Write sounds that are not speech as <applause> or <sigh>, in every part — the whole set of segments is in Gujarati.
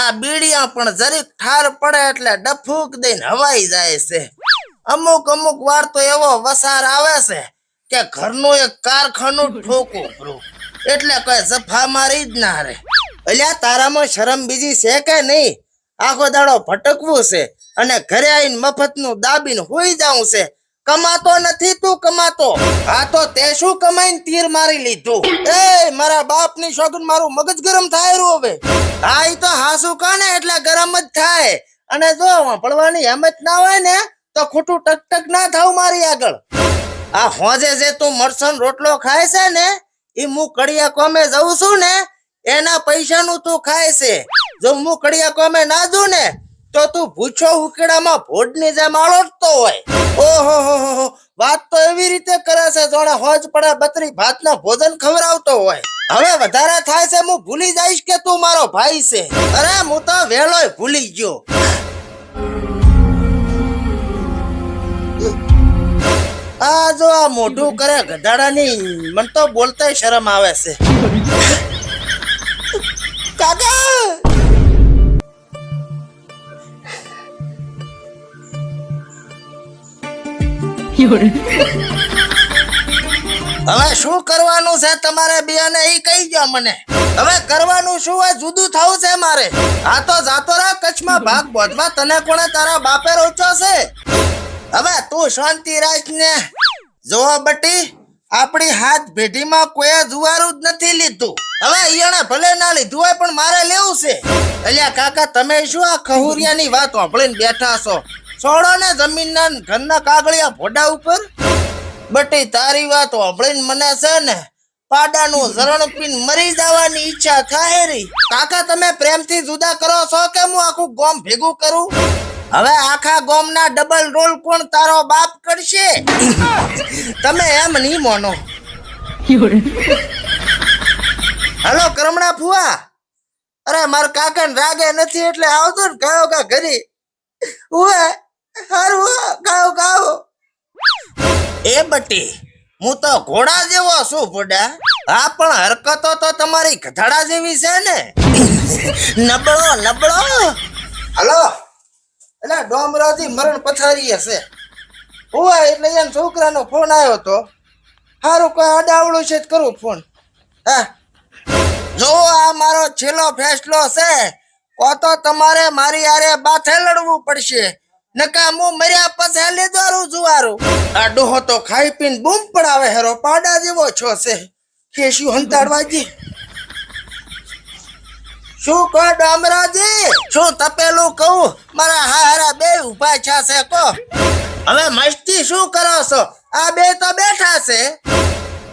આ બીડિયા પણ જરીક ઠાર પડે એટલે ડફૂક દઈને હવાઈ જાય છે. અમુક અમુક વાર તો એવો વસાર આવે છે કે ઘરનું એક કારખાનું ઠોકું એટલે કોઈ જફા મારી જ ના રે અલ્યા, તારામાં શરમ બીજી છે કે નહીં? આખો દાડો ભટકવું છે અને ઘરે આવીને મફતનું દાબીને હોઈ જાવું છે. કમાતો નથી તું કમાતો. આ તો તે શું કમાઈને તીર મારી લીધું? એ મારા બાપની શોખન મારું મગજ ગરમ થાય રહ્યું હવે. હા તો હાસુ કાને? એટલે ગરમ જ થાય. અને જો પડવાની હિંમત ના હોય ને, તો ખોટું ટક ના થાવ મારી આગળ. આ હોજે જે તું મરસન રોટલો ખાય છે ને એ હું કડિયા કોમે જઉં છું ને, એના પૈસાનું તું ખાય છે. જો હું કડિયા કોમે ના જઉં ને તો તું ભૂછો ઉકેડામાં ભોડની જેમ આળોટતો હોય. ઓહો હો હો. વાત તો એવી રીતે કરે છે જોણે હોજ પડે બત્રી ભાતના ભોજન ખવડાવતો હોય. હવે વધારે થાય છે, હું ભૂલી જઈશ કે તું મારો ભાઈ છે. અરે, હું તો વેલોય ભૂલી ગયો. આ જો આ મોઢું કરે ગધાડાની, મન તો બોલતાય શરમ આવે છે. હવે શું કરવાનું છે તમારે બિયાને એ કહી ગયો મને. હવે કરવાનું શું હોય? જુદું થવું છે મારે. આ તો જાતો રહે, કચ્છમાં ભાગ બોધવા તને કોણે તારા બાપે રોચો છે? હવે તું શાંતિ રાખ ને. જો બટી, આપણી હાથ ભેટીમાં કોઈ જુવારું જ નથી લીધું. હવે ઈયણે ભલે ના લીધું હોય, પણ મારે લેવું છે. અલ્યા કાકા, તમે શું આ ખહુરિયાની વાત સાંભળીને બેઠા છો? છોડો ને જમીનના ઘરના કાગળિયા ભોડા ઉપર? બટી, તારી વાત સાંભળીને મને છે ને, પાડાનું શરણ પીન મરી જવાની ઈચ્છા થાય રી. કાકા, તમે પ્રેમથી જુદા કરો છો કે હું આખું ગોમ ભેગું કરું? હવે આખા ગોમના ડબલ રોલ કોણ તારો બાપ કરશે? તમે એમ નહીં મોનો. હલો, કરમણા ફુવા. અરે, મારા કાકા રાગે નથી એટલે આવતો ને કયો કા ઘરી. ઉવે હારું ગાઓ ગાઓ. એ બટી, હું તો ઘોડા જેવો છું ભોડા. હા પણ હરકતો તો તમારી ગધાડા જેવી છે ને? નબળો નબળો. હલો. એટલે ડોમરાજી મરણ પથારી હશે હોય એટલે એમ છોકરાનો ફોન આવ્યો તો. સારું કોઈ અડાવડું છે કરું ફોન. હા. જો આ મારો છેલ્લો ફેસલો છે, કો તો તમારે મારી આરે બાથે લડવું પડશે. નકા હું મર્યા પછી લીધોરું જુવારું. આ ડોહો તો ખાઈ પીને બૂમ પડાવે હેરો, પાડા જેવો છો છે. કેશું હંતાડવાજી શું કહો ડામરાજી? શું તપેલું કહું? મારા હારા બે ઊભા છા છે કો હવે મસ્તી શું કરો છો? આ બે તો બેઠા છે.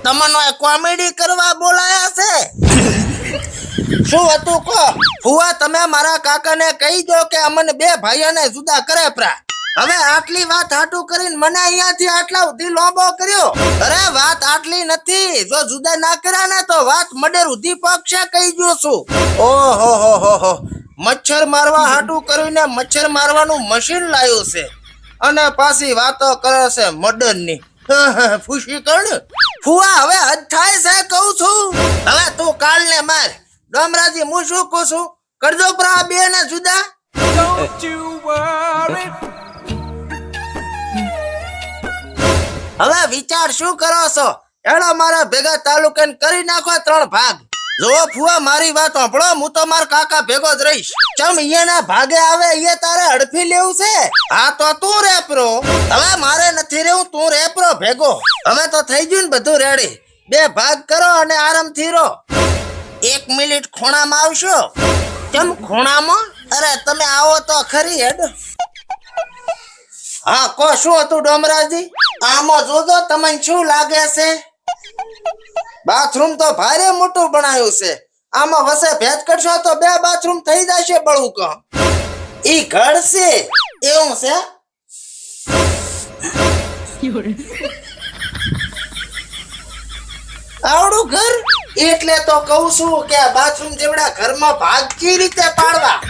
તમને કોમેડી કરવા બોલાયા છે? શું હતું કો ફુવા તમે મારા કાકાને કહી દો કે અમને બે ભાઈઓને જુદા કરે પ્રા. હવે આટલી વાત હાટું કરીને મને અહીંયાથી આટલા સુધી લોબો કર્યો. અરે વાત આટલી નથી. જો જુદા ના કર્યા ને તો વાત મડેર ઉધી પક્ષે કહી દો છું. ઓહો, હો હો હો. મચ્છર મારવા હાટું કરીને મચ્છર મારવાનું મશીન લાવ્યું છે. અને પાછી વાતો કરે છે મર્ડરની <laughs> ફૂસી કણ? ફુવા હવે હદ થાય છે. માર હું શું કહું છું? કરજો પ્રા બે ને જુદા. હવે વિચાર શું કરો છો? એડો મારા ભેગા તાલુકાને કરી નાખો ત્રણ ભાગ. જો ફુવા, મારી વાત સાંભળો, હું તો મારા કાકા ભેગો જ રહીશ. ચમ અહીંયાના ભાગે આવે એ તારે હડફી લેવું છે? હા તો તું રેપરો. હવે મારે નથી રહેવું, તું રેપરો ભેગો. હવે તો થઈ ગયું ને બધું રેડી બે ભાગ કરો અને આરામથી રહો. એક મિનિટ ખૂણામાં આવશો? કેમ ખૂણામાં? અરે તમે આવો તો ખરી હેડ. હા કો શું હતું ડોમરાજી? આમાં જોજો તમને શું લાગે છે? બાથરૂમ તો ભારે મોટું બનાવ્યું છે. આમાં વસે ભેજ કરશો તો બે બાથરૂમ થઈ જશે બળવું કહો ઈ ઘર છે. એવું છે? <laughs> આવડું ઘર? એટલે તો કહું છું કે બાથરૂમ જેવડા ઘરમાં ભાગ કેવી રીતે પાડવા.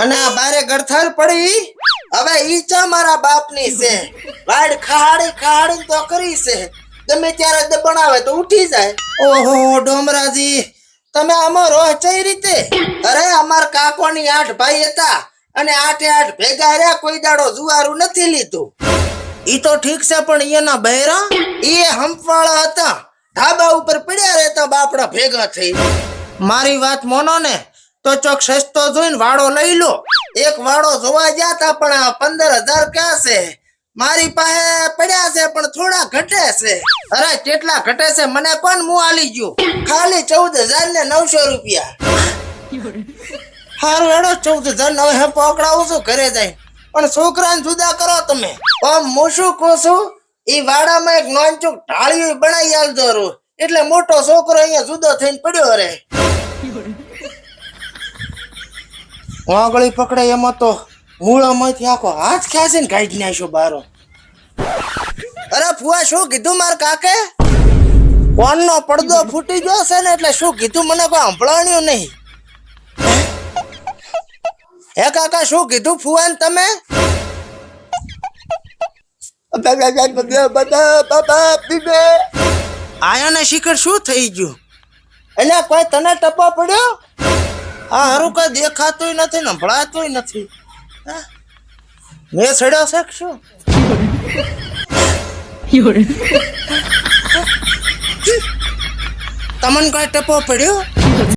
અને આ બારે ગળથાર પડી. હવે ઈ ચા મારા બાપની છે. વાડ ખાડી ખાડી તો કરી છે. તમે ત્યારે દબણ તો ઉઠી જાય. ઓહો, ડોમરાજી, તમે આમાં રહો ચઈ રીતે? અરે, અમાર કાકોની આઠ ભાઈ હતા અને આઠે આઠ ભેગા રહ્યા, કોઈ દાડો જુવારું નથી લીધું. ઈ તો ઠીક છે, પણ એના બહેરા એ હંપવાળા હતા. ઢાબા ઉપર પડ્યા રહેતા બાપડા ભેગા થઈ મારી વાત મોનો ને, તો ચોક સસ્તો જોઈને વાળો લઈ લો. એક વાળો જોવા ગયા તા, પણ પંદર હજાર ક્યાં મારી પાસે પડ્યા છે, પણ થોડા ઘટે છે. અરે, કેટલા ઘટે છે? મને કોણ મું આલી ગયું. ખાલી ચૌદ હજાર ને નવસો રૂપિયા. હારું હેડો, ચૌદ હજાર નવ હે પકડાવું છું ઘરે જાય પણ છોકરાને જુદા કરો તમે. આમ હું શું કહું છું ઈ વાડામાં એક નોનચુક ઢાળિયું બનાવી આલજો રૂ એટલે મોટો છોકરો અહીંયા જુદો થઈને પડ્યો રે. વાંગળી પકડે એમાં તો મૂળામાંથી આખો હાથ ખેંચીને કાઢી નાખ્યો બારો. અરે ફુવા, શું કીધું માર કાકે? કોનનો પડદો ફૂટી ગયો છે ને એટલે શું કીધું? મને કોઈ સંભળાણ્યું નહીં. હે કાકા, શું કીધું ફુવાન તમે? આયા ને શિખર શું થઈ ગયું? એટલે કોઈ તને ટપો પડ્યો? આ હારું કઈ દેખાતું નથી ને સંભળાતું નથી. હા? મેં સડ્યો છે શું? <laughs> તમને કોઈ ટપો પડ્યો?